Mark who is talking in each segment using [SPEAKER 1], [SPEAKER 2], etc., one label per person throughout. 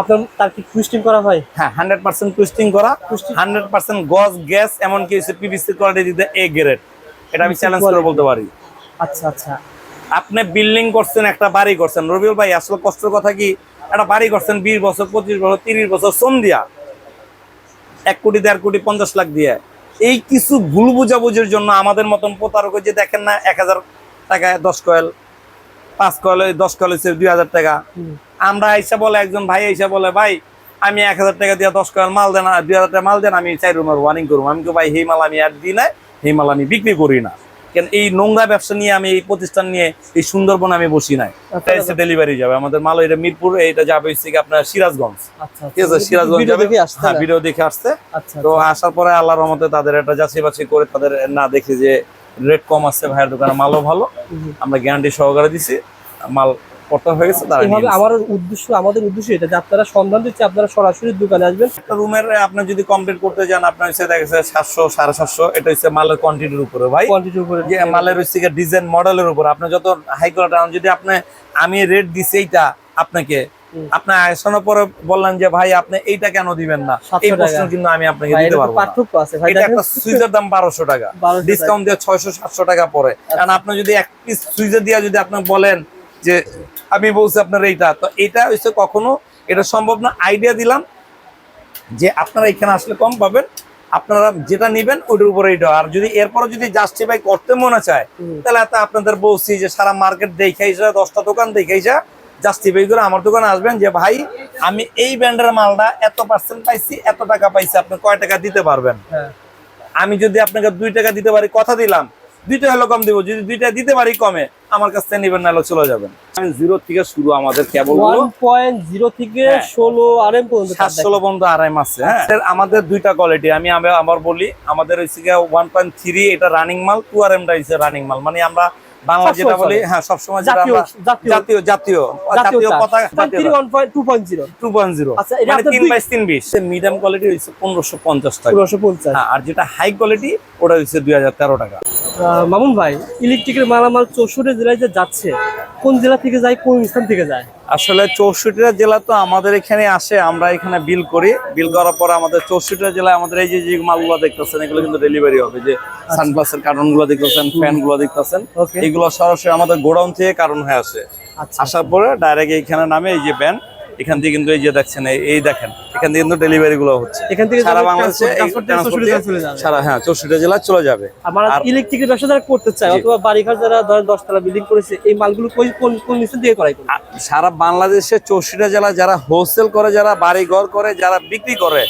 [SPEAKER 1] আপনার তার কি টুইস্টিং করা হয়?
[SPEAKER 2] হ্যাঁ হান্ড্রেড পার্সেন্ট টুইস্টিং করা হান্ড্রেড পার্সেন্ট গজ গ্যাস এমনকি হচ্ছে পিভিসি কোয়ালিটি দিতে এ গ্রেড এটা আমি চ্যালেঞ্জ করে বলতে পারি।
[SPEAKER 1] আচ্ছা আচ্ছা।
[SPEAKER 2] আপনি বিল্ডিং করছেন একটা বাড়ি করছেন। রবিউল ভাই আসলে কষ্টের কথা কি? একটা বাড়ি করছেন বিশ বছর পঁচিশ বছর তিরিশ বছর শ্রম দিয়া। এক কোটি দেড় কোটি পঞ্চাশ লাখ দিয়ে। এই কিছু ভুল বুঝাবুঝির জন্য আমাদের মতন প্রতারক যে দেখেন না এক হাজার টাকায় দশ কয়েল পাঁচ কয়েল দশ কয়েল হচ্ছে দুই হাজার টাকা। আমরা আইসা বলে একজন ভাই আইসা বলে ভাই আমি এক হাজার টাকা দিয়ে দশ কয়েল মাল দেন দুই হাজার টাকা মাল দেন আমি চাই রুমের ওয়ারিং করব। আমি তো ভাই এই মাল আমি আর দিই না এই মাল আমি বিক্রি করি না। কেন এই নোংরা ব্যবসা নিয়ে আমি এই প্রতিষ্ঠান নিয়ে এই সুন্দরবন আমি বসি নাই।
[SPEAKER 1] আচ্ছা,
[SPEAKER 2] ডেলিভারি যাবে আমাদের মাল এটা মিরপুর এটা যাবে হচ্ছে আপনার সিরাজগঞ্জ।
[SPEAKER 1] আচ্ছা
[SPEAKER 2] ঠিক আছে সিরাজগঞ্জ
[SPEAKER 1] ভিডিও
[SPEAKER 2] যাবে।
[SPEAKER 1] দেখে আসছে
[SPEAKER 2] হ্যাঁ। ভিডিও দেখে আসছে
[SPEAKER 1] আচ্ছা
[SPEAKER 2] তো আসার পরে আল্লাহর রহমতে তাদের একটা যাচাই বাছাই করে তাদের না দেখি যে রেট কম আছে ভাইয়ের দোকানে মালও ভালো। আমরা গ্যারান্টি সহকারে দিছি। মাল পড়তে হয়ে গেছে তারা
[SPEAKER 1] এভাবে আমার উদ্দেশ্য আমাদের উদ্দেশ্য এটা যে আপনারা সন্ধান দিচ্ছে আপনারা সরাসরি দোকানে আসবেন।
[SPEAKER 2] রুমের আপনি যদি কমপ্লিট করতে যান আপনার হচ্ছে দেখা গেছে সাতশো সাড়ে সাতশো এটা হচ্ছে মালের কোয়ান্টিটির উপরে ভাই।
[SPEAKER 1] কোয়ান্টিটির উপরে।
[SPEAKER 2] যে মালের হচ্ছে ডিজাইন মডেলের উপর আপনি যত হাই কোয়ালিটি যদি আপনি আমি রেট দিছি এইটা আপনাকে
[SPEAKER 1] হুম।
[SPEAKER 2] আপনি আসানোর পরে বললেন যে ভাই আপনি এইটা কেন দিবেন না? এই প্রশ্ন কিন্তু আমি আপনাকে দিতে পারব
[SPEAKER 1] পার্থক্য আছে ভাই
[SPEAKER 2] এটা একটা সুইচের দাম বারোশো টাকা।
[SPEAKER 1] 1200
[SPEAKER 2] ডিসকাউন্ট দিয়ে ছয়শো সাতশো টাকা পরে কারণ আপনি যদি এক পিস সুইচে দিয়ে যদি আপনি বলেন যে আমি বলছি আপনার এইটা। তো এটা হচ্ছে কখনো এটা সম্ভব না। আইডিয়া দিলাম যে আপনারা এখানে আসলে কম পাবেন। আপনারা যেটা নেবেন ওইটার উপরে এটা। আর যদি এরপরে যদি জাস্টিফাই করতে মনে চায় তাহলে এত আপনাদের বলছি যে সারা মার্কেট দেখাইছে দশটা দোকান দেখাইছে জাস্টিফাই করে আমার দোকানে আসবেন যে ভাই আমি এই ব্র্যান্ডের মালটা এত পার্সেন্ট পাইছি এত টাকা পাইছি আপনি কয় টাকা দিতে পারবেন?
[SPEAKER 1] হ্যাঁ।
[SPEAKER 2] আমি যদি আপনাকে দুই টাকা দিতে পারি কথা দিলাম। দুইটা হলো কম দিব যদি দুইটা দিতে পারি কমে আমার কাছ থেকে নেবেন নাহলে চলে যাবেন। জিরো থেকে শুরু আমাদের কেবল
[SPEAKER 1] ওয়ান পয়েন্ট জিরো থেকে
[SPEAKER 2] হ্যাঁ।
[SPEAKER 1] ষোলো আর এম পর্যন্ত
[SPEAKER 2] ষোলো পর্যন্ত আড়াই মাসে হ্যাঁ। আমাদের দুইটা কোয়ালিটি আমি আবার- আবার বলি আমাদের হচ্ছে ওয়ান পয়েন্ট থ্রি এটা রানিং মাল টু আর এমটা হচ্ছে রানিং মাল। মানে আমরা বাংলা যেটা বলি হ্যাঁ সবসময় যেটা
[SPEAKER 1] জাতীয়
[SPEAKER 2] আমরা
[SPEAKER 1] জাতীয়।
[SPEAKER 2] জাতীয় জাতীয় জাতীয় পতাকা
[SPEAKER 1] one point two point zero
[SPEAKER 2] two point zero
[SPEAKER 1] আচ্ছা, এটা
[SPEAKER 2] মানে
[SPEAKER 1] আপনার
[SPEAKER 2] তিন
[SPEAKER 1] দুই-
[SPEAKER 2] তিন বিশ। মিডিয়াম কোয়ালিটি হচ্ছে পনেরোশো পঞ্চাশ টাকা। হ্যাঁ আর যেটা হাই কোয়ালিটি ওটা হচ্ছে দুই হাজার তেরো টাকা।
[SPEAKER 1] আহ, মামুন ভাই ইলেকট্রিকের মালামাল চৌষট্টি জেলায় যে যাচ্ছে কোন জেলা থেকে যায় কোন স্থান থেকে যায়?
[SPEAKER 2] আসলে চৌষট্টিটা জেলা তো আমাদের এখানে আসে আমরা এখানে বিল করি। বিল করার পর আমাদের চৌষট্টিটা জেলায় আমাদের এই যে যে মালগুলো দেখতেছেন এগুলো কিন্তু ডেলিভারি হবে। যে সানগ্লাসের কার্টনগুলো দেখতেছেন ফ্যানগুলো দেখতেছেন. এগুলো সরাসরি আমাদের গোডাউন থেকে কারণ হয়ে আসে।
[SPEAKER 1] আচ্ছা।
[SPEAKER 2] আসার পরে ডাইরেক্ট এইখানে নামে এই যে ব্যান এখান থেকে কিন্তু এই যে দেখছেন এই- দেখেন এখান থেকে কিন্তু ডেলিভারি গুলো হচ্ছে।
[SPEAKER 1] এখান থেকে
[SPEAKER 2] সারা বাংলাদেশে
[SPEAKER 1] দিয়ে
[SPEAKER 2] দিয়ে। সারা হ্যাঁ চৌষট্টি জেলা চলে যাবে।
[SPEAKER 1] আমার ইলেকট্রিকের ব্যবসা যারা করতে চায় অথবা বাড়িঘর যারা ধরেন দশতলা বিল্ডিং করেছে এই মালগুলো কই কোন কোন স্থান থেকে করাই
[SPEAKER 2] সারা বাংলাদেশে চৌষট্টি জেলা যারা হোলসেল করে যারা বাড়ি ঘর করে যারা বিক্রি করে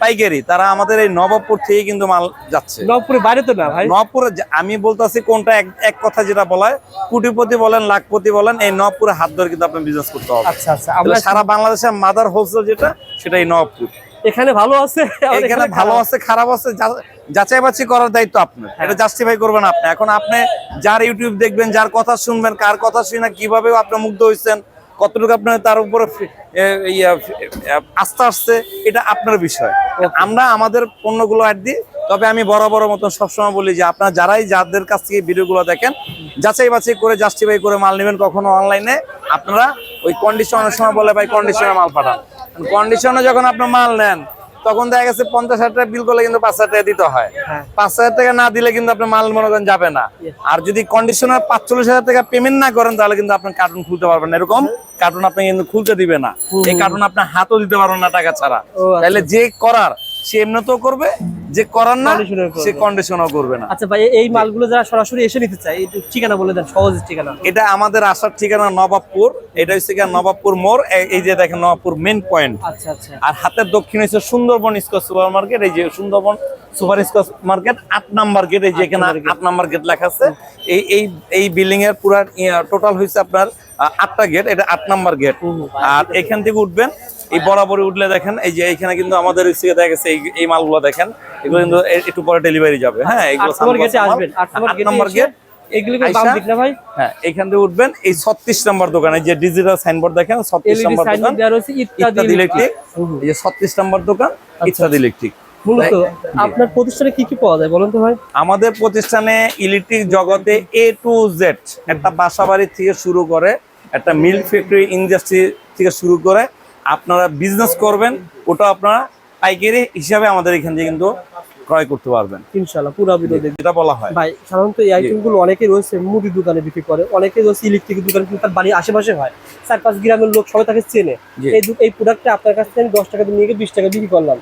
[SPEAKER 2] পাইকারি তারা আমাদের এই নবাবপুর থেকে কিন্তু মাল যাচ্ছে।
[SPEAKER 1] নবপুরে বাইরে তো না ভাই?
[SPEAKER 2] নবপুরে আমি বলতেছি কোনটা এক কথা যেটা বলায় কোটিপতি বলেন লাখপতি বলেন এই নবপুরে হাত ধরে কিন্তু আপনি বিজনেস করতে হবে।
[SPEAKER 1] আচ্ছা আচ্ছা। আমরা
[SPEAKER 2] সারা বাংলাদেশের মাদার হোলসেল যেটা সেটাই নবপুর
[SPEAKER 1] এখানে ভালো আছে
[SPEAKER 2] এখানে ভালো আছে খারাপ আছে যাচাই বাছি করার দায়িত্ব আপনার। এটা জাস্টিফাই করবেন আপনি। এখন আপনি যার ইউটিউব দেখবেন যার কথা শুনবেন কার কথা শুনে কীভাবে আপনি মুগ্ধ হয়েছেন কতটুকু আপনার তার উপরে আস্তে আস্থা আসছে এটা আপনার বিষয়। আমরা আমাদের পণ্যগুলো অ্যাড দিই তবে আমি বড় বড় মতন সবসময় বলি যে আপনারা যারাই যাদের কাছ থেকে ভিডিওগুলো দেখেন যাচাই বাছাই করে জাস্টিফাই করে মাল নেবেন কখনো অনলাইনে আপনারা ওই কন্ডিশন অনেক সময় বলে ভাই কন্ডিশনে মাল পাঠান। কন্ডিশনে যখন আপনার মাল নেন তখন দেখা গেছে পঞ্চাশ হাজার টাকা বিল করলে কিন্তু পাঁচ হাজার টাকা দিতে হয়।
[SPEAKER 1] হ্যাঁ।
[SPEAKER 2] পাঁচ হাজার টাকা না দিলে কিন্তু আপনার মাল মনে করেন যাবে না। আর যদি কন্ডিশনার পাঁচচল্লিশ হাজার টাকা পেমেন্ট না করেন তাহলে কিন্তু আপনার কার্টুন খুলতে পারবেন না। এরকম কার্টুন আপনি কিন্তু খুলতে দিবে না। এই কার্টুন আপনি হাতও দিতে পারবেন না টাকা ছাড়া।
[SPEAKER 1] আচ্ছা।
[SPEAKER 2] তাহলে যে করার সে এমনিতেও করবে যে করার না সে কন্ডিশনও করবে না।
[SPEAKER 1] আচ্ছা ভাই এই মালগুলো যারা সরাসরি এসে নিতে চায় এই ঠিকানা বলে দেন সহজ ঠিকানা।
[SPEAKER 2] এটা আমাদের আসার ঠিকানা নবাবপুর এটা হচ্ছে নবাবপুর মোড় এই যে দেখেন নবাবপুর মেন পয়েন্ট
[SPEAKER 1] আচ্ছা আচ্ছা।
[SPEAKER 2] আর হাতের দক্ষিণ হচ্ছে সুন্দরবন স্কোয়ার সুপার মার্কেট এই যে সুন্দরবন সুপার স্কোয়ার মার্কেট আট নাম্বার গেট এই যে এখানে আট নাম্বার গেট লেখা আছে। এই এই এই বিল্ডিং এর পুরা টোটাল হয়েছে আপনার আটটা গেট এটা আট নাম্বার গেট আর এখান থেকে উঠবেন এই বরাবরই উঠলে দেখেন এই যে এখানে কিন্তু আমাদের দেখা গেছে এই মালগুলো দেখেন এগুলো কিন্তু একটু পরে ডেলিভারি যাবে। হ্যাঁ এগুলো
[SPEAKER 1] নম্বর আসবেন নম্বর
[SPEAKER 2] আট
[SPEAKER 1] গেটে
[SPEAKER 2] এখান থেকে উঠবেন এই ছত্রিশ নম্বর দোকানে যে ডিজিটাল সাইনবোর্ড দেখেন ছত্রিশ নম্বর দোকান
[SPEAKER 1] ইত্যাদি
[SPEAKER 2] ইলেকট্রিক এই যে ছত্রিশ নম্বর দোকান ইত্যাদি ইলেকট্রিক
[SPEAKER 1] মূলত আপনার প্রতিষ্ঠানে কি কি পাওয়া যায় বলেন তো ভাই?
[SPEAKER 2] আমাদের প্রতিষ্ঠানে ইলেকট্রিক জগতে এ টু জেড একটা বাসাবাড়ি থেকে শুরু করে একটা মিল্ক ফ্যাক্টরি ইন্ডাস্ট্রি থেকে শুরু করে আপনারা বিজনেস করবেন ওটা আপনারা পাইকারি হিসাবে আমাদের এখান থেকে কিন্তু ক্রয় করতে পারবেন।
[SPEAKER 1] ইনশাল্লাহ পুরো দেখবেন
[SPEAKER 2] যেটা বলা হয়।
[SPEAKER 1] ভাই সাধারণত এই আইটেমগুলো অনেকে রয়েছে মুদি দোকানে বিক্রি করে অনেকে রয়েছে ইলেকট্রিক দোকানে কিন্তু তার বাড়ির আশেপাশে হয়। চার পাঁচ গ্রামের লোক সবাই তাকে চেনে। এই এই প্রোডাক্টটা আপনার কাছ থেকে আমি দশ টাকা দিয়ে নিয়ে গিয়ে বিশ টাকা বিক্রি করলাম।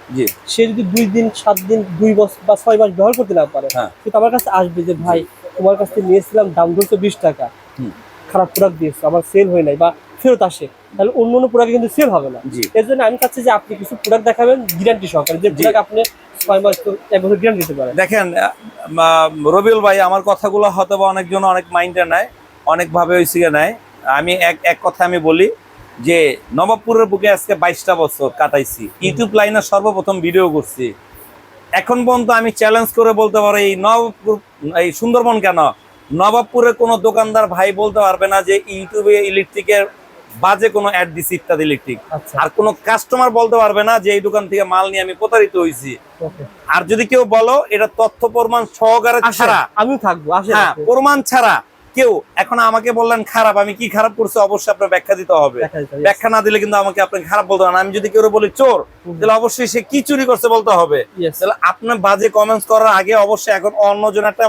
[SPEAKER 1] সে যদি দুই দিন সাত দিন দুই বছর বা ছয় মাস ব্যবহার করতে না পারে
[SPEAKER 2] হ্যাঁ।
[SPEAKER 1] কিন্তু আমার কাছে আসবে যে ভাই তোমার কাছ থেকে নিয়েছিলাম দাম ধরছে বিশ টাকা। খারাপ প্রোডাক্ট দিয়েছ আমার সেল হয় নাই বা ফেরত আসে তাহলে অন্য অন্য প্রোডাক্ট কিন্তু সেল হবে না। এর জন্য আমি চাচ্ছি যে আপনি কিছু প্রোডাক্ট দেখাবেন গ্যারান্টি সহকারে যে প্রোডাক্ট আপনি ছয় মাস এক বছর গ্যারান্টি দিতে পারেন।
[SPEAKER 2] দেখেন রবিউল ভাই আমার কথাগুলো হয়তো বা অনেকজন অনেক মাইন্ডে নেয় অনেকভাবে ওই সিগে নেয়। আমি এক এক কথা আমি বলি যে নবাবপুরের বুকে আজকে বাইশটা বছর কাটাইছি। ইউটিউব লাইনে সর্বপ্রথম ভিডিও করছি। এখন পর্যন্ত আমি চ্যালেঞ্জ করে বলতে পারি এই নবাবপুর এই সুন্দরবন কেন? নবাবপুরের কোনো দোকানদার ভাই বলতে পারবে না যে ইউটিউবে ইলেকট্রিকের বাজে কোনো অ্যাড দিছি ইত্যাদি ইলেকট্রিক
[SPEAKER 1] আচ্ছা।
[SPEAKER 2] আর কোনো কাস্টমার বলতে পারবে না যে এই দোকান থেকে মাল নিয়ে আমি প্রতারিত হয়েছি আর যদি কেউ বলো এটা তথ্য প্রমাণ সহকারে ছাড়া।
[SPEAKER 1] আমিও থাকব
[SPEAKER 2] হ্যাঁ প্রমাণ ছাড়া। কেউ এখন আমাকে বললেন খারাপ আমি কি খারাপ করছি? অবশ্যই আপনার ব্যাখ্যা দিতে হবে। ব্যাখ্যা না দিলে কিন্তু আমাকে আপনি খারাপ বলতে পারেন আমি যদি কেউ বলি চোর। তাহলে অবশ্যই সে কি চুরি করছে বলতে হবে। তাহলে আপনার বাজে কমেন্টস করার আগে অবশ্যই এখন অন্যজন একটা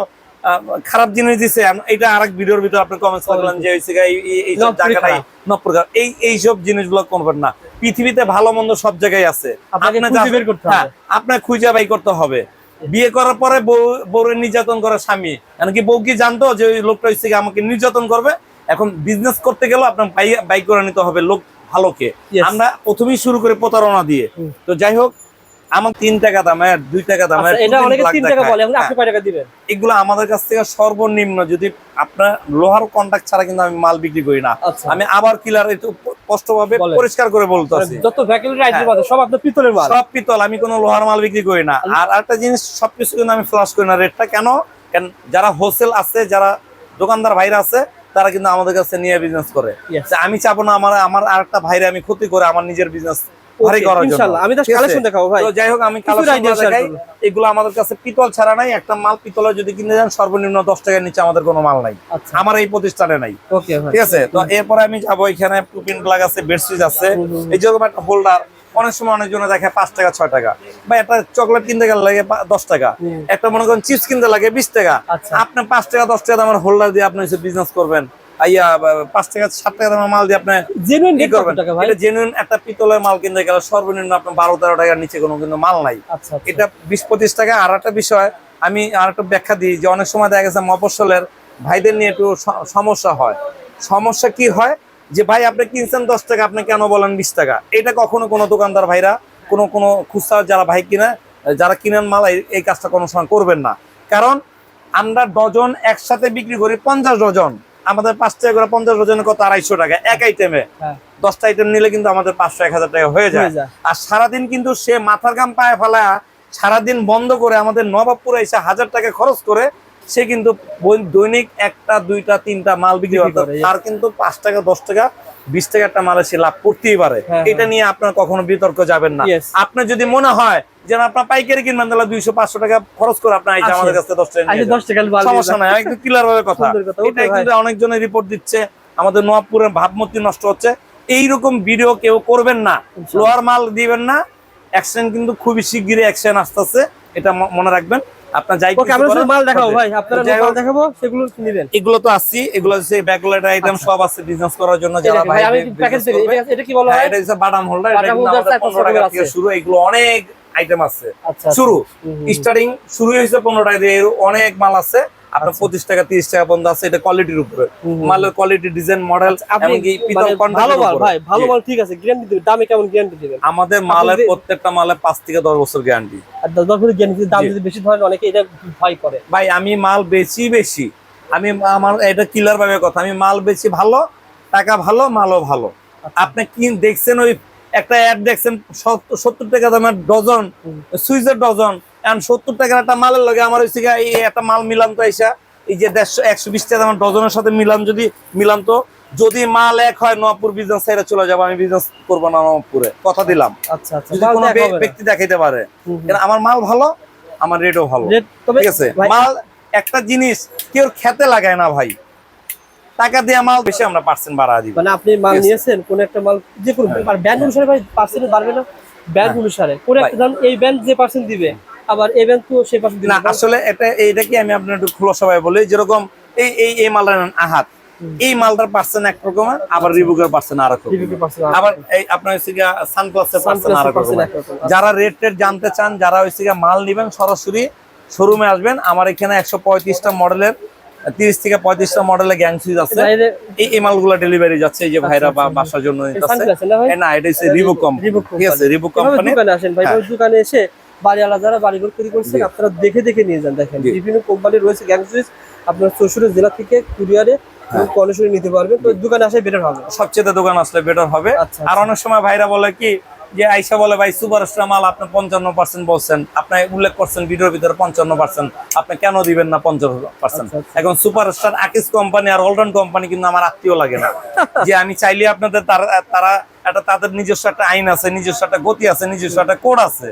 [SPEAKER 2] খারাপ জিনিস দিছে এটা আরেক ভিডিওর ভিতরে আপনি কমেন্টস করলেন যে হইছে গা, এই এই- সব জায়গাটাই নপ্রকার এই এই সব জিনিসগুলো করবেন না। পৃথিবীতে ভালো মন্দ সব জায়গায় আছে।
[SPEAKER 1] আপনাকে
[SPEAKER 2] আপনি
[SPEAKER 1] খুঁজে বের করতে
[SPEAKER 2] হ্যাঁ,
[SPEAKER 1] হবে।
[SPEAKER 2] আপনার খুঁজে বাই করতে হবে। বিয়ে করার পরে বউ বউরে নির্যাতন করে স্বামী। এমনকি বউ কি জানতো যে ওই লোকটা হচ্ছে আমাকে নির্যাতন করবে? এখন বিজনেস করতে গেলেও আপনার বাই বাই করে নিতে হবে লোক ভালোকে. আমরা প্রথমেই শুরু করে প্রতারণা দিয়ে। তো যাই হোক আমার তিন টাকা দামের দুই টাকা দামের
[SPEAKER 1] আচ্ছা, এটা অনেকে তিন টাকা বলে এখন
[SPEAKER 2] হ্যাঁ,
[SPEAKER 1] আপনি কয় টাকা দিবেন।
[SPEAKER 2] এগুলো আমাদের কাছ থেকে সর্বনিম্ন যদি আপনার লোহার কন্ট্যাক্ট ছাড়া কিন্তু আমি মাল বিক্রি করি না।
[SPEAKER 1] আচ্ছা।
[SPEAKER 2] আমি আবার কিলার একটু স্পষ্ট পরিষ্কার করে বলতেছি
[SPEAKER 1] যত ভ্যাকেন্সি আইটেম
[SPEAKER 2] হ্যাঁ।
[SPEAKER 1] আছে সব আপনার পিতলের মাল।
[SPEAKER 2] সব পিতল আমি কোনো লোহার মাল বিক্রি করি না। আর একটা জিনিস সবকিছু কিন্তু আমি ফ্লাশ করি না। রেটটা কেন? কেন যারা হোলসেল আছে যারা দোকানদার ভাইরা আছে তারা কিন্তু আমাদের কাছে নিয়ে বিজনেস করে। আমি চাবো না আমার আমার আরেকটা ভাইরে আমি ক্ষতি করে আমার নিজের বিজনেস ভারী করার জন্য।
[SPEAKER 1] আমি তো কালেকশন দেখাবো ভাই।
[SPEAKER 2] তো যাই হোক আমি কালেকশন দেখাই। এগুলো আমাদের কাছে পিতল ছাড়া নাই। একটা মাল পিতলে যদি কিনে যান সর্বনিম্ন দশ টাকার নিচে আমাদের কোনো মাল নাই।
[SPEAKER 1] আচ্ছা।
[SPEAKER 2] আমার এই প্রতিষ্ঠানে নাই।
[SPEAKER 1] ওকে
[SPEAKER 2] ঠিক আছে? তো এরপরে আমি যাব এখানে টুপিন প্লাগ আছে বেডশিট আছে। এই যেরকম একটা হোল্ডার অনেক সময় অনেকজনে দেখে পাঁচ টাকা ছয় টাকা। বা একটা চকলেট কিনতে গেলে লাগে দশ টাকা। একটা মনে করেন চিপস কিনতে লাগে বিশ টাকা।
[SPEAKER 1] আচ্ছা।
[SPEAKER 2] আপনি পাঁচ টাকা দশ টাকা দামের হোল্ডার দিয়ে আপনি বিজনেস করবেন। আইয়া পাঁচ টাকা সাত টাকা দামের মাল দিয়ে আপনি
[SPEAKER 1] জেনুইন
[SPEAKER 2] কি করবেন? এটা জেনুইন একটা পিতলের মাল কিনতে গেলে সর্বনিম্ন আপনার বারো তেরো টাকার নিচে কোনো কিন্তু মাল নাই।
[SPEAKER 1] আচ্ছা আচ্ছা।
[SPEAKER 2] এটা বিশ পঁচিশ টাকা। আর একটা বিষয় আমি আর একটা ব্যাখ্যা দিই যে অনেক সময় দেখা গেছে মফসলের ভাইদের নিয়ে একটু সমস্যা হয়। সমস্যা কি হয়? যে ভাই আপনি কিনছেন দশ টাকা আপনি কেন বলেন বিশ টাকা? এটা কখনো কোনো দোকানদার ভাইরা কোনো কোনো খুচরা যারা ভাই কিনে যারা কিনেন মাল এই কাজটা কোনো সময় করবেন না। কারণ আমরা ডজন একসাথে বিক্রি করি পঞ্চাশ ডজন। আমাদের পাঁচ টাকা করে পঞ্চাশ ডজনে কত? আড়াইশো টাকা এক আইটেমে
[SPEAKER 1] হ্যাঁ।
[SPEAKER 2] দশটা আইটেম নিলে কিন্তু আমাদের পাঁচশো এক হাজার টাকা হয়ে যায়। আর সারাদিন কিন্তু সে মাথার গাম পায়ে ফেলা সারাদিন বন্ধ করে আমাদের নবাবপুরে এসে হাজার টাকা খরচ করে সে কিন্তু দৈনিক একটা দুইটা তিনটা মাল বিক্রি করতে।
[SPEAKER 1] করে.
[SPEAKER 2] তার কিন্তু পাঁচ টাকা দশ টাকা বিশ টাকা একটা মালে সে লাভ করতেই পারে।
[SPEAKER 1] হ্যাঁ,
[SPEAKER 2] এটা নিয়ে আপনার কখনো বিতর্ক যাবেন না। আপনার যদি মনে হয় যে না, আপনার পাইকারি কিনবেন তাহলে দুইশো পাঁচশো টাকা খরচ করে আপনার আইসা আমাদের কাছে দশ টাকা
[SPEAKER 1] আচ্ছা
[SPEAKER 2] যান। সমস্যা নাই একটু ক্লিয়ার ভাবে কথা। এটা কিন্তু অনেকজনের রিপোর্ট দিচ্ছে আমাদের ভাবমূর্তি নষ্ট হচ্ছে। এইরকম ভিডিও কেউ করবেন না লোয়ার মাল দিবেন না অ্যাকশন কিন্তু খুবই শিগগিরই অ্যাকশন আসতেছে এটা মনে রাখবেন। আপনার যাই
[SPEAKER 1] ওকে
[SPEAKER 2] কিছু
[SPEAKER 1] আমরা শুধু
[SPEAKER 2] করেন,
[SPEAKER 1] মাল দেখাবো ভাই। আপনারা মাল দেখাবো সেগুলো নিবেন।
[SPEAKER 2] এগুলো তো আসছি এগুলো হচ্ছে ব্যাকলাইট আইটেম সব আছে বিজনেস করার জন্য যারা
[SPEAKER 1] আচ্ছা। ভাই
[SPEAKER 2] ভাই
[SPEAKER 1] আমি প্যাকেজ এটা- এটা কি বলা
[SPEAKER 2] হ্যাঁ, এটা হচ্ছে বাদাম হোল্ডার এটা
[SPEAKER 1] বাদাম
[SPEAKER 2] কিন্তু
[SPEAKER 1] holder
[SPEAKER 2] আমাদের
[SPEAKER 1] চার পাঁচশো
[SPEAKER 2] 15 টাকা
[SPEAKER 1] টাকা
[SPEAKER 2] থেকে শুরু এগুলো অনেক আইটেম আছে।
[SPEAKER 1] আচ্ছা
[SPEAKER 2] শুরু।
[SPEAKER 1] হুম, হুম,
[SPEAKER 2] স্টার্টিং শুরু হয়েছে পনেরো টাকা দিয়ে অনেক মাল আছে। আপনার
[SPEAKER 1] আচ্ছা।
[SPEAKER 2] পঁচিশ টাকা তিরিশ টাকা পর্যন্ত আছে। এটা কোয়ালিটির উপরে। মালের কোয়ালিটি ডিজাইন মডেল
[SPEAKER 1] ভালো মাল ভাই ভালো মাল ঠিক আছে। গ্যারান্টি দিবেন। দামে কেমন গ্যারান্টি দিবেন?
[SPEAKER 2] আমাদের মালের প্রত্যেকটা মালে পাঁচ থেকে দশ বছর গ্যারান্টি
[SPEAKER 1] আর দশ বছরের গ্যারান্টি দাম। যদি বেশি ধরেন অনেকে এটা ভয় করে।
[SPEAKER 2] ভাই আমি মাল বেচি বেশি। আমি আমার এটা কিলার ভাবে কথা। আমি মাল বেচি ভালো টাকা ভালো মালও ভালো।
[SPEAKER 1] আচ্ছা।
[SPEAKER 2] আপনি কি দেখছেন ওই একটা অ্যাড দেখছেন সত্তর- টাকা দামের ডজন। সুইচের ডজন। এখন সত্তর টাকার একটা মালের লগে আমার হচ্ছে এই একটা মাল মিলাম তো আইসা এই যে দেড়শো একশো বিশ টাকা দামের ডজনের সাথে মিলাম যদি মিলাম তো যদি মাল এক হয় নবাবপুর বিজনেস সাইডে চলে যাব আমি বিজনেস করব না নবাবপুরে। কথা দিলাম।
[SPEAKER 1] আচ্ছা আচ্ছা
[SPEAKER 2] যদি কোনো। ব্যক্তি দেখাইতে পারে। আমার মাল ভালো আমার রেটও ভালো। ঠিক আছে? মাল একটা জিনিস কেউ খেতে লাগায় না ভাই। টাকা দিয়ে মাল বেশি আমরা পার্সেন্ট বাড়া দিব।
[SPEAKER 1] মানে আপনি মাল নিয়েছেন কোন একটা মাল যে কোনো আর ব্যান্ড অনুসারে ভাই পার্সেন্ট বাড়বে না? ব্যান্ড অনুসারে। কোন একটা ধরুন এই ব্যান্ড যে পার্সেন্ট দিবে আবার এই ব্যান্ড তো সেই পার্সেন্ট দিবে।
[SPEAKER 2] না আসলে এটা এইটা কি আমি আপনার একটু খোলা সবাই বলি যেরকম এই এই এই মালটা নেন আহাত। এই মালটার পার্সেন্ট এক রকমের আবার রিবুকের পার্সেন্ট আর আবার এই আপনার হচ্ছে সানপ্লাসের পার্সেন্ট আর। যারা রেট টেট জানতে চান যারা হচ্ছে গিয়া মাল নিবেন সরাসরি শোরুমে আসবেন। আমার এখানে একশো পঁয়ত্রিশটা মডেলের তিরিশ থেকে পঁয়ত্রিশটা মডেলের গ্যাং সুইচ আছে। এই এই মালগুলো ডেলিভারি যাচ্ছে এই যে ভাইরা বা
[SPEAKER 1] আচ্ছা,
[SPEAKER 2] বাসার জন্য নিতেছে।
[SPEAKER 1] না
[SPEAKER 2] এটা হচ্ছে রিবুক কোম্পানি ঠিক আছে রিবুক কোম্পানি
[SPEAKER 1] দোকানে আসেন ভাই
[SPEAKER 2] হ্যাঁ।
[SPEAKER 1] ওই দোকানে এসে বাড়িওয়ালা যারা বাড়িঘর তৈরি করছেন
[SPEAKER 2] জি।
[SPEAKER 1] আপনারা দেখে দেখে নিয়ে যান দেখেন। বিভিন্ন কোম্পানি রয়েছে গ্যাং সুইচ আপনার চৌষট্টি জেলা থেকে কুরিয়ারে এবং নিতে পারবেন। তো দোকানে আসে বেটার হবে।
[SPEAKER 2] সবচেয়ে দোকান আসলে বেটার হবে।
[SPEAKER 1] আচ্ছা,
[SPEAKER 2] আর অনেক সময় ভাইরা বলে কি যে আইসা বলে ভাই সুপার স্টার মাল আপনি পঞ্চান্ন পার্সেন্ট বলছেন। আপনি উল্লেখ করছেন ভিডিওর ভিতরে পঞ্চান্ন পার্সেন্ট আপনি কেন দিবেন না পঞ্চান্ন পার্সেন্ট
[SPEAKER 1] আচ্ছা, আচ্ছা।
[SPEAKER 2] এখন সুপার স্টার আকিস কোম্পানি আর অলরাউন্ড কোম্পানি কিন্তু আমার আত্মীয় লাগে না। যে আমি চাইলে আপনাদের তারা তারা একটা তাদের নিজস্ব একটা আইন আছে নিজস্ব একটা গতি আছে নিজস্ব একটা কোড আছে।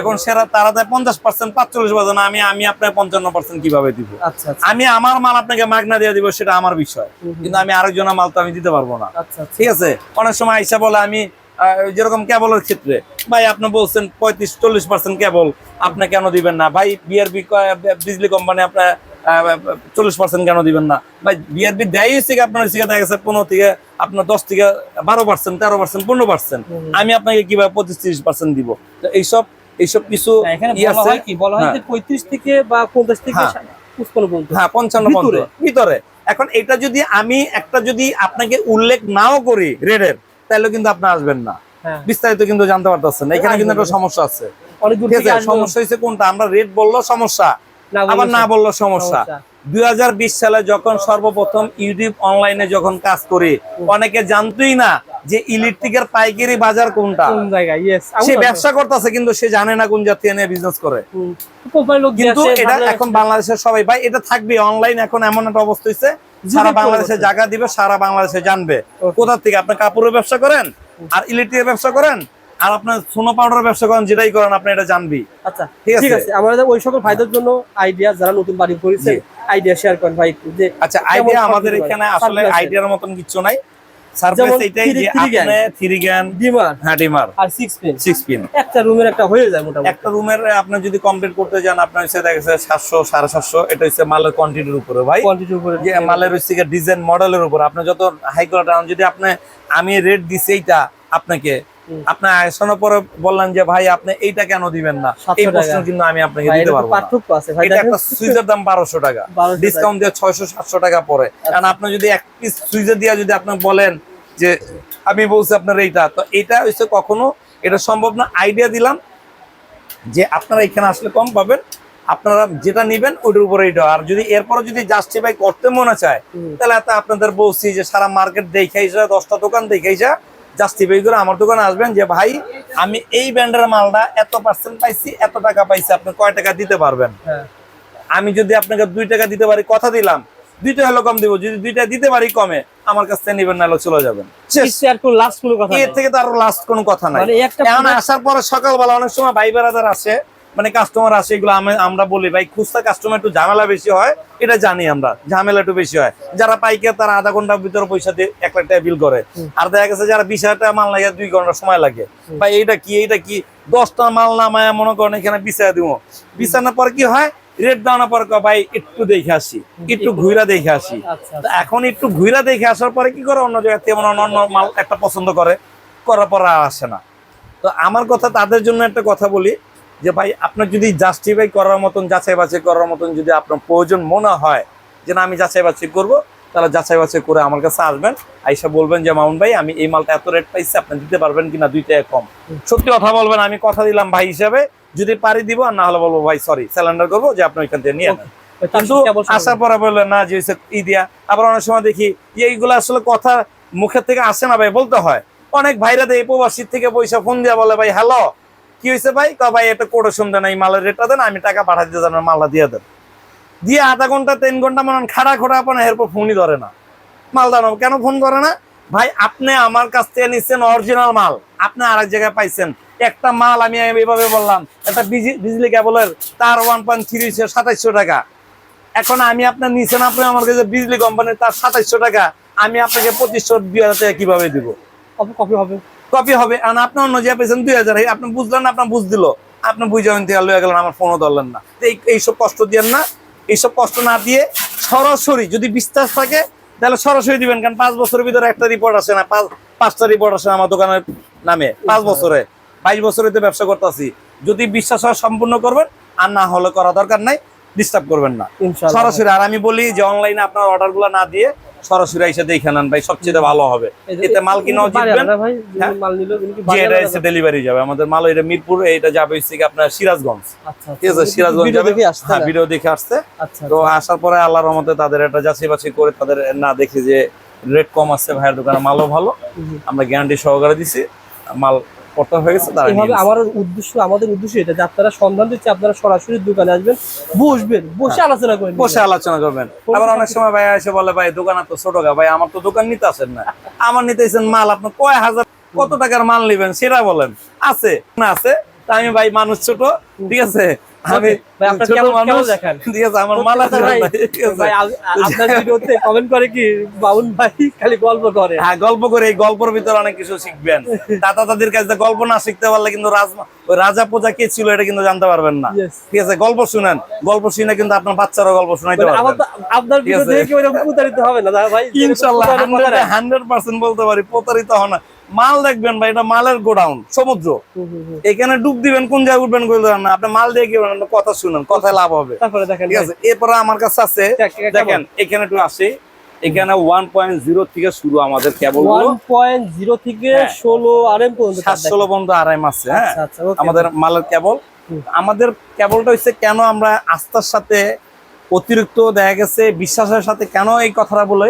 [SPEAKER 2] এখন সেরা তারা দেয় পঞ্চাশ পার্সেন্ট পাঁচচল্লিশ পার্সেন্ট আমি আমি আপনার পঞ্চান্ন পার্সেন্ট কীভাবে দিব?
[SPEAKER 1] আচ্ছা
[SPEAKER 2] আমি আমার মাল আপনাকে মাগনা দিয়ে দিব সেটা আমার বিষয়। কিন্তু আমি আরেকজনের মাল তো আমি দিতে পারব না। ঠিক আছে? অনেক সময় আইসা বলে আমি যেরকম কেবলের ক্ষেত্রে ভাই আপনি বলছেন পঁয়ত্রিশ চল্লিশ পার্সেন্ট কেবল আপনি কেন দিবেন না? ভাই বিআরবি বিজলি কোম্পানি আপনার চল্লিশ পার্সেন্ট কেন দিবেন না? ভাই বিআরবি দেয় থেকে আপনার থেকে দেখা গেছে পনেরো থেকে আপনার দশ থেকে বারো পার্সেন্ট তেরো পার্সেন্ট পনেরো পার্সেন্ট আমি আপনাকে কীভাবে পঁচিশ তিরিশ পার্সেন্ট দিব? তো এইসব এইসব কিছু
[SPEAKER 1] বলা হয় পঁয়ত্রিশ থেকে বা পঞ্চাশ থেকে
[SPEAKER 2] হ্যাঁ। হ্যাঁ পঞ্চান্ন
[SPEAKER 1] ভিতরে।
[SPEAKER 2] এখন এটা যদি আমি একটা যদি আপনাকে উল্লেখ নাও করি রেডের তাহলে কিন্তু আপনি আসবেন না।
[SPEAKER 1] হ্যাঁ।
[SPEAKER 2] বিস্তারিত কিন্তু জানতে পারতেছেন এখানে কিন্তু একটা সমস্যা আছে। সমস্যা হয়েছে কোনটা? আমরা রেট বলল সমস্যা আবার না বলল সমস্যা। দুই সালে যখন সর্বপ্রথম ইউটিউব অনলাইনে যখন কাজ করি অনেকে জানতোই না যে ইলেকট্রিকের পাইকারি বাজার কোনটা। সে ব্যবসা করতেছে কিন্তু সে জানে না কোন জাতীয় নিয়ে বিজনেস করে। কিন্তু এটা এখন বাংলাদেশের সবাই ভাই এটা থাকবে। অনলাইন এখন এমন একটা অবস্থা হয়েছে সারা বাংলাদেশে জায়গা দিবে সারা বাংলাদেশে জানবে।
[SPEAKER 1] কোথার
[SPEAKER 2] কোথা থেকে? আপনি কাপড়ের ব্যবসা করেন? আর ইলেকট্রিকের ব্যবসা করেন? আর আপনার সোনো পাউডার ব্যবসা করেন যেটাই করেন আপনি এটা জানবি
[SPEAKER 1] আচ্ছা
[SPEAKER 2] ঠিক
[SPEAKER 1] ঠিক
[SPEAKER 2] আছে?
[SPEAKER 1] আমাদের ওই সকল ভাইদের জন্য আইডিয়া যারা নতুন বাড়ি
[SPEAKER 2] করেছে
[SPEAKER 1] আইডিয়া শেয়ার করেন ভাই যে
[SPEAKER 2] আচ্ছা আইডিয়া আমাদের এখানে আসলে আইডিয়ার মতন কিছু নাই। সার্ভিস
[SPEAKER 1] যেমন
[SPEAKER 2] এইটাই যে। আপনি থ্রি গ্যান
[SPEAKER 1] ডিমার
[SPEAKER 2] হ্যাঁ ডিমার
[SPEAKER 1] আর সিক্স পিন
[SPEAKER 2] সিক্স পিন
[SPEAKER 1] একটা রুমের একটা হয়ে যায় মোটামুটি।
[SPEAKER 2] একটা রুমের আপনি যদি কমপ্লিট করতে যান আপনার হচ্ছে দেখা সাতশো সাড়ে সাতশো। এটা হচ্ছে মালের কোয়ান্টিটির উপরে ভাই।
[SPEAKER 1] কোয়ান্টিটির উপরে।
[SPEAKER 2] যে মালের হচ্ছে ডিজাইন মডেলের উপর। আপনি যত হাই কোয়ালিটি যদি আপনি আমি রেট দিছি এইটা আপনাকে। আপনি পরে বললেন যে ভাই আপনি এইটা কেন দিবেন না? এই প্রশ্ন কিন্তু আমি আপনাকে দিতে
[SPEAKER 1] এটা
[SPEAKER 2] পারব
[SPEAKER 1] পার্থক্য আছে। ভাই
[SPEAKER 2] এটা একটা সুইচের দাম
[SPEAKER 1] 1200 টাকা।
[SPEAKER 2] ডিসকাউন্ট দিয়ে ছয়শো সাতশো টাকা পরে কারণ আপনি যদি এক পিস সুইচে দিয়ে যদি আপনি বলেন যে আমি বলছি আপনার এইটা তো এটা হচ্ছে কখনো এটা সম্ভব না। আইডিয়া দিলাম যে আপনারা এখানে আসলে কম পাবেন। আপনারা যেটা নেবেন ওইটার উপরে এটা আর যদি এরপরে যদি জাস্টিফাই করতে মনে চায় তাহলে আপনাদের বলছি যে সারা মার্কেট দেখাইছে দশটা দোকান দেখাইছে জাস্টিফাই করে আমার দোকানে আসবেন যে ভাই আমি এই ব্র্যান্ডের মালটা এত পার্সেন্ট পাইছি এত টাকা পাইছি আপনি কয় টাকা দিতে পারবেন?
[SPEAKER 1] হ্যাঁ।
[SPEAKER 2] আমি যদি আপনাকে দুই টাকা দিতে পারি কথা দিলাম। দুইটা হলো কম দিব যদি দুইটা দিতে পারি কমে আমার কাছ থেকে নিবেন না হলে চলে যাবেন। এর থেকে তো আরও লাস্ট কোনো কথা নাই।
[SPEAKER 1] মানে
[SPEAKER 2] এখন আসার পরে সকালবেলা অনেক সময় ভাই বেড়াদার আসে মানে কাস্টমার আসে এগুলো আমরা বলি ভাই খুচরা কাস্টমার একটু ঝামেলা বেশি হয়। এটা জানি আমরা ঝামেলা একটু বেশি হয়। যারা পাইকার তারা আধা ঘণ্টার ভিতরে পয়সা দিয়ে এক লাখ টাকা বিল করে। আর দেখা গেছে যারা বিশ হাজার টাকা মাল লাগে দুই ঘণ্টা সময় লাগে। ভাই এইটা কি এইটা কি? দশটা মাল নামায় মনে করেন এখানে বিছায় দিব। বিছানোর পর কি হয়? রেট দেওয়ানোর পর ভাই একটু দেখে আসি একটু ঘুরা দেখে আসি।
[SPEAKER 1] আচ্ছা
[SPEAKER 2] এখন একটু ঘুরা দেখে আসার পরে কি করে? অন্য জায়গায় তেমন অন্য অন্য মাল একটা পছন্দ করে করার পর আর আসে না। তো আমার কথা তাদের জন্য একটা কথা বলি। যে ভাই আপনার যদি জাস্টিফাই করার মতন যাচাই বাছাই করার মতন যদি আপনার প্রয়োজন মনে হয় যে না আমি যাচাই বাছাই করব তাহলে যাচাই বাছাই করে আমার কাছে আসবেন। আইসা বলবেন যে মামুন ভাই আমি এই মালটা এত রেট পাইছি আপনি দিতে পারবেন কিনা? দুই টাকা কম। সত্যি কথা বলবেন আমি কথা দিলাম ভাই হিসাবে। যদি পারি দিব আর না হলে বলব ভাই সরি স্যালেন্ডার করব যে আপনি ওইখান থেকে নিয়ে কিন্তু আসার পরে বলল না যে ই দিয়া। আবার অনেক সময় দেখি এইগুলো আসলে কথা মুখের থেকে আসে না ভাই বলতে হয়। অনেক ভাইরা দেয় প্রবাসীর থেকে পয়সা ফোন দিয়া বলে ভাই হ্যালো কি হয়েছে ভাই? ক ভাই এটা কোডে শুনতে নাই মালের রেটটা দেন, আমি টাকা পাঠা দিতে জানেন মালটা দিয়ে দেন। দিয়ে আধা ঘণ্টা, তিন ঘণ্টা মনে হয় খাড়া খোড়া আপনার এরপর ফোনই ধরে না। মাল দানো কেন ফোন করে না? ভাই, আপনি আমার কাছ থেকে নিচ্ছেন অরিজিনাল মাল। আপনি আরেক জায়গায় পাইছেন। একটা মাল আমি এইভাবে বললাম, একটা বিজি- বিজলি কেবলের, তার ওয়ান পয়েন্ট থ্রি সাতাইশশো টাকা। এখন আমি আপনার নিচে না আপনি আমার কাছে বিজলি কোম্পানির তার সাতাইশশো টাকা। আমি আপনাকে পঁচিশশো, দুই হাজার টাকা কীভাবে দিব?
[SPEAKER 1] কপি হবে?
[SPEAKER 2] কপি হবে। আর আপনি অন্য যে পেয়েছেন দুই হাজার আপনি বুঝলেন না, আপনার বুঝ দিল। আপনি বুঝে থেকে লয়ে গেলেন, আমার ফোনও ধরলেন না। এই- এইসব কষ্ট দিয়েন না। এইসব কষ্ট না দিয়ে সরাসরি যদি বিশ্বাস থাকে, তাহলে সরাসরি দিবেন। কারণ পাঁচ বছরের ভিতরে একটা রিপোর্ট আসে না। পাঁচ পাঁচটা রিপোর্ট আসে আমার দোকানের নামে। পাঁচ বছরে। বাইশ বছরে তো ব্যবসা করতেছি। যদি বিশ্বাস হয়, সম্পূর্ণ করবেন। আর না হলে করা দরকার নাই। ডিস্টার্ব করবেন না। সরাসরি আর আমি বলি যে অনলাইনে আপনার অর্ডারগুলো না দিয়ে সরাসরি এসে দেখে নেন ভাই সবচেয়ে ভালো হবে। এতে মাল কিনাও জিতবেন।
[SPEAKER 1] ভাই
[SPEAKER 2] হ্যাঁ। জি এটা এসে ডেলিভারি যাবে। আমাদের মাল এটা মিরপুর এটা যাবে হচ্ছে আপনার সিরাজগঞ্জ।
[SPEAKER 1] আচ্ছা
[SPEAKER 2] ঠিক আছে সিরাজগঞ্জ
[SPEAKER 1] ভিডিও
[SPEAKER 2] যাবে। হ্যাঁ ভিডিও দেখে আসছে
[SPEAKER 1] আচ্ছা
[SPEAKER 2] তো আসার পরে আল্লাহর রহমতে তাদের একটা যাচাই বাছাই করে তাদের না দেখে যে রেট কম আসছে ভাইয়ের দোকানে মালও ভালো। আমরা গ্যারান্টি সহকারে দিছি। মাল পড়তে হয়ে গেছে তারা
[SPEAKER 1] এভাবে আমার উদ্দেশ্য আমাদের উদ্দেশ্য এটা যে আপনারা সন্ধান দিচ্ছে আপনারা সরাসরি দোকানে আসবেন বসবেন বসে আলোচনা করবেন
[SPEAKER 2] বসে আলোচনা করবেন। আবার অনেক সময় ভাই এসে বলে ভাই দোকান তো ছোট গা ভাই আমার তো দোকান নিতে আসেন না। আমার নিতে মাল আপনার কয় হাজার কত টাকার মাল নেবেন সেটা বলেন। আছে না আছে তা আমি ভাই মানুষ ছোট ঠিক আছে? আমি ঠিক আছে আমার মাল
[SPEAKER 1] আপনার ভিডিওতে কমেন্ট করে কি বাউন ভাই খালি গল্প করে?
[SPEAKER 2] হ্যাঁ গল্প করে এই গল্পের ভিতরে অনেক কিছু শিখবেন। দাদা দাদির কাছে গল্প না শিখতে পারলে কিন্তু রাজা প্রজা কে ছিল এটা কিন্তু জানতে পারবেন না। ঠিক আছে গল্প শুনেন। গল্প শুনে কিন্তু আপনার বাচ্চারও গল্প শোনাইতে
[SPEAKER 1] মানে
[SPEAKER 2] পারবেন।
[SPEAKER 1] আপনার ভিডিও দেখে কি প্রতারিত হবে না ভাই? যেরকম
[SPEAKER 2] ইনশাল্লাহ
[SPEAKER 1] প্রতারণা
[SPEAKER 2] হান্ড্রেড পার্সেন্ট বলতে পারি প্রতারিত হন না। মাল দেখবেন ভাই এটা মালের গোডাউন সমুদ্র। এখানে ডুব দিবেন কোন জায়গায় উঠবেন না। আপনি মাল দিয়ে কথা শুনেন কথায় লাভ হবে।
[SPEAKER 1] তারপরে দেখেন
[SPEAKER 2] ঠিক আছে? এরপরে আমার কাছে আছে? দেখেন এখানে একটু আসি। এখানে ওয়ান পয়েন্ট জিরো থেকে শুরু আমাদের কেবল
[SPEAKER 1] ওয়ান পয়েন্ট জিরো থেকে
[SPEAKER 2] হ্যাঁ।
[SPEAKER 1] ষোলো আর এম পর্যন্ত
[SPEAKER 2] ষোলো বন্ধ আড়াই মাসে হ্যাঁ?
[SPEAKER 1] আচ্ছা, আচ্ছা,
[SPEAKER 2] আমাদের মালের কেবল আমাদের কেবলটা হচ্ছে কেন আমরা আস্থার সাথে অতিরিক্ত দেখা গেছে বিশ্বাসের সাথে কেন এই কথাটা বলে?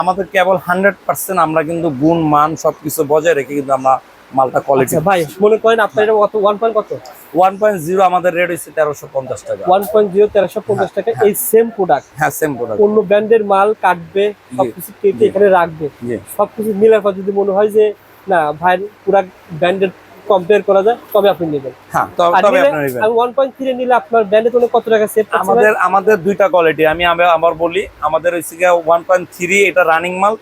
[SPEAKER 2] আমাদের কেবল হান্ড্রেড পার্সেন্ট আমরা কিন্তু গুণ মান সবকিছু বজায় রেখে কিন্তু আমরা মালটা কোয়ালিটি
[SPEAKER 1] আচ্ছা ভাই মনে করেন আপনার এটা কত? ওয়ান পয়েন্ট কত?
[SPEAKER 2] ওয়ান পয়েন্ট জিরো আমাদের রেট হচ্ছে তেরোশো পঞ্চাশ টাকা।
[SPEAKER 1] ওয়ান পয়েন্ট জিরো তেরোশো পঞ্চাশ টাকা এই সেম প্রোডাক্ট
[SPEAKER 2] হ্যাঁ সেম প্রোডাক্ট
[SPEAKER 1] অন্য ব্র্যান্ডের মাল কাটবে সবকিছু কেটে এখানে রাখবে। সবকিছু মিলার পর যদি মনে হয় যে না ভাইয়ের পুরা ব্র্যান্ডের কম্পেয়ার করা যায় তবে আপনি নেবেন।
[SPEAKER 2] হ্যাঁ তবে আপনার নেবেন।
[SPEAKER 1] আমি ওয়ান পয়েন্ট থ্রি নিলে আপনার ব্র্যান্ডে তো কত টাকা সেভ
[SPEAKER 2] আমাদের আমাদের দুইটা কোয়ালিটি আমি আবার বলি আমাদের পয়েন্ট থ্রি এটা রানিং মাল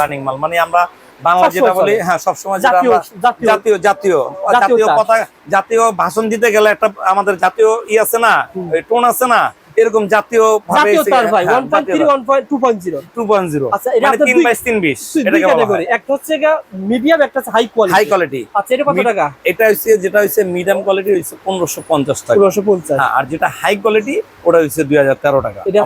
[SPEAKER 2] রানিং মাল। মানে আমরা বাংলা যেটা বলি হ্যাঁ সবসময় যেটা
[SPEAKER 1] জাতীয়
[SPEAKER 2] আমরা
[SPEAKER 1] জাতীয়
[SPEAKER 2] জাতীয় জাতীয়
[SPEAKER 1] জাতীয়
[SPEAKER 2] জাতীয় কথা জাতীয় ভাষণ দিতে গেলে একটা আমাদের জাতীয় ই আছে না টোন আছে না এরকম জাতীয়
[SPEAKER 1] তার ভাই আচ্ছা, এটা
[SPEAKER 2] মানে
[SPEAKER 1] আপনার ক্যাটাগরি একটা হচ্ছে মিডিয়াম একটা হাই কোয়ালিটি
[SPEAKER 2] হাই কোয়ালিটি
[SPEAKER 1] আচ্ছা এটা কত টাকা?
[SPEAKER 2] এটা হচ্ছে যেটা হচ্ছে মিডিয়াম কোয়ালিটি হচ্ছে পনেরোশো পঞ্চাশ টাকা।
[SPEAKER 1] পনেরোশো পঞ্চাশ।
[SPEAKER 2] হ্যাঁ আর যেটা হাই কোয়ালিটি ওটা হচ্ছে টাকা
[SPEAKER 1] এটা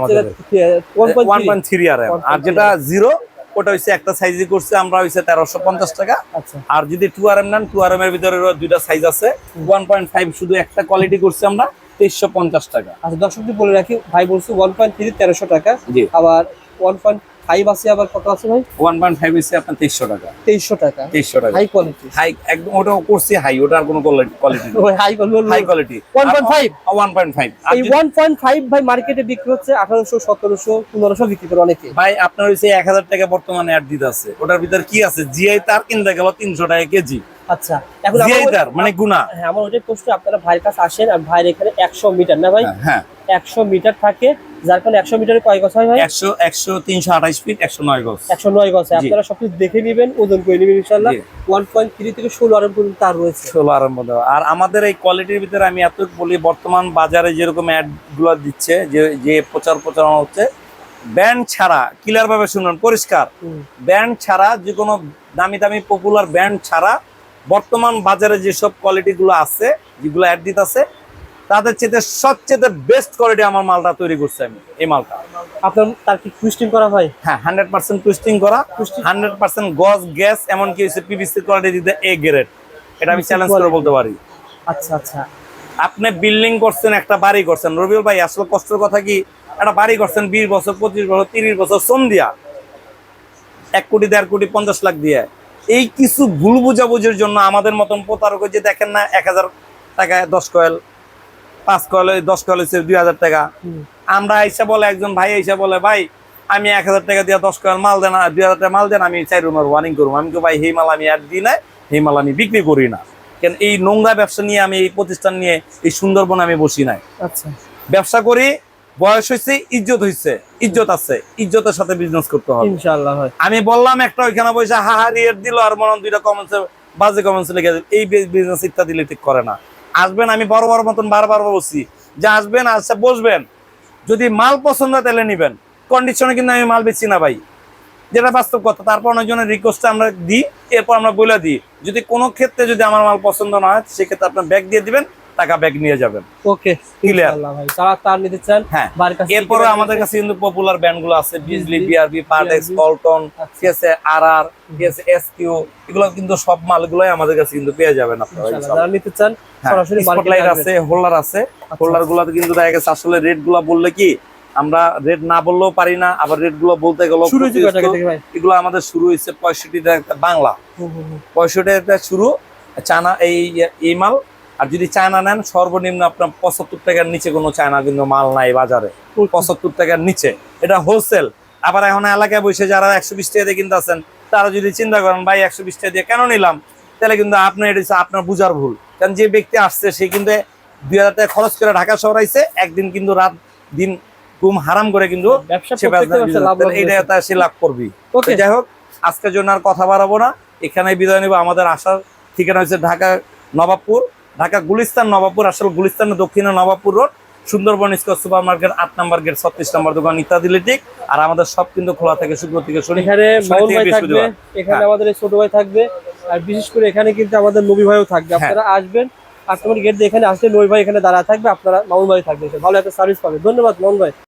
[SPEAKER 2] আর আর যেটা জিরো ওটা হচ্ছে একটা সাইজই করছে আমরা হচ্ছে তেরোশো পঞ্চাশ টাকা।
[SPEAKER 1] আচ্ছা।
[SPEAKER 2] আর যদি টু আর এম নেন টু আর এম এর ভিতরে দুইটা সাইজ আছে। ওয়ান পয়েন্ট ফাইভ শুধু একটা কোয়ালিটি করছি আমরা। তেইশশো পঞ্চাশ টাকা।
[SPEAKER 1] আচ্ছা দর্শকদের বলে রাখি ভাই বলছে ওয়ান পয়েন্ট থ্রি তেরোশো টাকা।
[SPEAKER 2] জি।
[SPEAKER 1] আবার ওয়ান পয়েন্ট ফাইভ আছে আবার কত আছে ভাই?
[SPEAKER 2] ওয়ান পয়েন্ট ফাইভ হচ্ছে আপনার তেইশশো টাকা।
[SPEAKER 1] তেইশশো টাকা।
[SPEAKER 2] তেইশশো টাকা।
[SPEAKER 1] হাই কোয়ালিটি
[SPEAKER 2] হাই একদম ওটা করছি হাই ওটা আর কোনো quality
[SPEAKER 1] high
[SPEAKER 2] high quality
[SPEAKER 1] 1.5?
[SPEAKER 2] One point five
[SPEAKER 1] এই ওয়ান পয়েন্ট ফাইভ ভাই মার্কেটে বিক্রি হচ্ছে আঠারোশো সতেরোশো পনেরোশো বিক্রি করে অনেকে।
[SPEAKER 2] ভাই আপনার হচ্ছে এক হাজার টাকা বর্তমানে অ্যাড দিতে আছে। ওটার ভিতরে কি আছে? জিআই তার কিনতে গেল তিনশো টাকা কেজি।
[SPEAKER 1] আচ্ছা এখন
[SPEAKER 2] মানে গুণা।
[SPEAKER 1] হ্যাঁ আমার ওইটাই প্রশ্ন আপনারা ভাইয়ের কাছে আসেন আর ভাইয়ের এখানে একশো মিটার না ভাই?
[SPEAKER 2] হ্যাঁ
[SPEAKER 1] একশো মিটার থাকে যার কারণে একশো মিটারে কয় গছ হয় ভাই?
[SPEAKER 2] একশো একশো তিনশো ফিট একশো নয় গজ।
[SPEAKER 1] একশো নয় গছ আপনারা সবকিছু দেখে নেবেন ওজন করে নেবেন ইনশাল্লাহ ওয়ান পয়েন্ট থ্রি থেকে ষোলো পর্যন্ত তার রয়েছে।
[SPEAKER 2] ষোলো আর আমাদের এই কোয়ালিটির ভিতরে আমি এত বলি বর্তমান বাজারে যেরকম অ্যাডগুলো দিচ্ছে যে যে প্রচার প্রচারণা হচ্ছে ব্যান্ড ছাড়া ক্লিয়ার ভাবে শুনুন পরিষ্কার। ব্যান্ড ছাড়া যে কোনো দামি দামি পপুলার ব্যান্ড ছাড়া বর্তমান বাজারে যেসব কোয়ালিটি গুলো আছে যেগুলো অ্যাড দিতেছে তাদের চেয়ে সবচেয়ে বেস্ট কোয়ালিটি আমার মালটা তৈরি করছে আমি এই মালটা।
[SPEAKER 1] আপনার তার কি টুইস্টিং করা হয়?
[SPEAKER 2] হ্যাঁ হান্ড্রেড পার্সেন্ট টুইস্টিং করা হান্ড্রেড পার্সেন্ট গজ গ্যাস এমনকি হচ্ছে পিভিসি কোয়ালিটি দিতে এ গ্রেড এটা আমি চ্যালেঞ্জ করে বলতে পারি।
[SPEAKER 1] আচ্ছা আচ্ছা।
[SPEAKER 2] আপনি বিল্ডিং করছেন একটা বাড়ি করছেন। রবিউল ভাই আসলে কষ্টের কথা কি একটা বাড়ি করছেন বিশ বছর পঁচিশ বছর তিরিশ বছর শ্রম দিয়া এক কোটি দেড় কোটি পঞ্চাশ লাখ দিয়ে। এই কিছু ভুল বুঝাবুঝির জন্য আমাদের মতন প্রতারক যে দেখেন না এক হাজার টাকায় দশ কয়েল পাঁচ কয়েল দশ কয়েল হচ্ছে দুই হাজার টাকা। আমরা আইসা বলে একজন ভাই আইসা বলে ভাই আমি এক হাজার টাকা দিয়ে দশ কয়েল মাল দেন দুই হাজার টাকা মাল দেন আমি চাই রুমের ওয়ারিং করব। আমি তো ভাই এই মাল আমি আর দিই না এই মাল আমি বিক্রি করি না। কেন এই নোংরা ব্যবসা নিয়ে আমি এই প্রতিষ্ঠান নিয়ে এই সুন্দরবন আমি বসি নাই।
[SPEAKER 1] আচ্ছা।
[SPEAKER 2] ব্যবসা করি বয়স হয়েছে ইজ্জত হয়েছে ইজ্জত আছে ইজ্জতের সাথে বিজনেস করতে হবে।
[SPEAKER 1] ইনশাআল্লাহ
[SPEAKER 2] আমি বললাম একটা ওইখানে বসে হাহারি রেট দিল আর মনে দুইটা কমেন্টস বাজে কমেন্টস লিখে দিল এই বিজনেস ইত্যাদি দিলে ঠিক করে না। আসবেন আমি বড় বড় মতন বারবার বলছি যে আসবেন আসছে বসবেন। যদি মাল পছন্দ হয় তাহলে নিবেন। কন্ডিশনে কিন্তু আমি মাল বেচি না ভাই। যেটা বাস্তব কথা তারপর অনেকজনের রিকোয়েস্ট আমরা দিই এরপর আমরা বলে দিই। যদি কোনো ক্ষেত্রে যদি আমার মাল পছন্দ না হয় সেক্ষেত্রে আপনার ব্যাগ দিয়ে দিবেন। টাকা ব্যাগ নিয়ে যাবেন
[SPEAKER 1] ওকে
[SPEAKER 2] Clear.
[SPEAKER 1] ইনশাআল্লাহ ভাই যারা তার নিতে চান
[SPEAKER 2] হ্যাঁ এরপরে আমাদের কাছে কিন্তু পপুলার ব্যান্ডগুলো আছে বিজলি বিআরবি পার্টেক্স
[SPEAKER 1] আচ্ছা।
[SPEAKER 2] ঠিক আছে আর আর ঠিক আছে এসকিউ এগুলো কিন্তু সব মালগুলোই আমাদের কাছে কিন্তু পেয়ে যাবেন আপনারা।
[SPEAKER 1] যারা নিতে চান
[SPEAKER 2] হ্যাঁ,
[SPEAKER 1] সরাসরি
[SPEAKER 2] স্পটলাইট আছে হোল্ডার আছে হোল্ডারগুলো কিন্তু দেখা গেছে আসলে রেটগুলা বললে কি আমরা রেট না বললেও পারি না আবার রেটগুলো বলতে
[SPEAKER 1] ভাই
[SPEAKER 2] এগুলো আমাদের শুরু হয়েছে পঁয়ষট্টি বাংলা। পঁয়ষট্টি শুরু চানা এই এই মাল আর যদি চায়না নেন সর্বনিম্ন আপনার পঁচাত্তর টাকার নিচে কোনো চায়না কিন্তু মাল নাই বাজারে। পঁচাত্তর টাকার নিচে। এটা হোলসেল আবার এখন এলাকায় বসে যারা একশো বিশ টাকা দিয়ে কিনতে আছেন তারা যদি চিন্তা করেন ভাই একশো বিশ টাকা দিয়ে কেন নিলাম? তাহলে কিন্তু আপনার এটা আপনার বুঝার ভুল। কারণ যে ব্যক্তি আসছে সে কিন্তু দুই হাজার টাকা খরচ করে ঢাকা শহর আইসে একদিন কিন্তু রাত দিন ঘুম হারাম করে কিন্তু
[SPEAKER 1] লাভ
[SPEAKER 2] এটা তার সে লাভ করবি
[SPEAKER 1] ওকে।
[SPEAKER 2] যাই হোক আজকের জন্য আর কথা বাড়াবো না। এখানে বিদায় নেব। আমাদের আসার ঠিকানা হচ্ছে ঢাকা নবাবপুর। ঢাকা গুলিস্তান নবাবপুর আসল গুলিস্তানের দক্ষিণে Nawabpur road Sundarban square super market আট নম্বর গেট ছত্রিশ নম্বর দোকান ইত্যাদি লিটিক আর আমাদের সব কিন্তু খোলা থাকে শুক্র থেকে শনি।
[SPEAKER 1] এখানে
[SPEAKER 2] হ্যাঁ।
[SPEAKER 1] আমাদের ছোট ভাই থাকবে। আর বিশেষ করে এখানে কিন্তু আমাদের নবী ভাইও থাকবে।
[SPEAKER 2] হ্যাঁ।
[SPEAKER 1] আপনারা আসবেন আর তোমার গেট দিয়ে এখানে আসলে নবী ভাই এখানে দাঁড়া থাকবে আপনারা মামুন ভাই থাকবে। ভালো একটা সার্ভিস পাবে। ধন্যবাদ মামুন ভাই।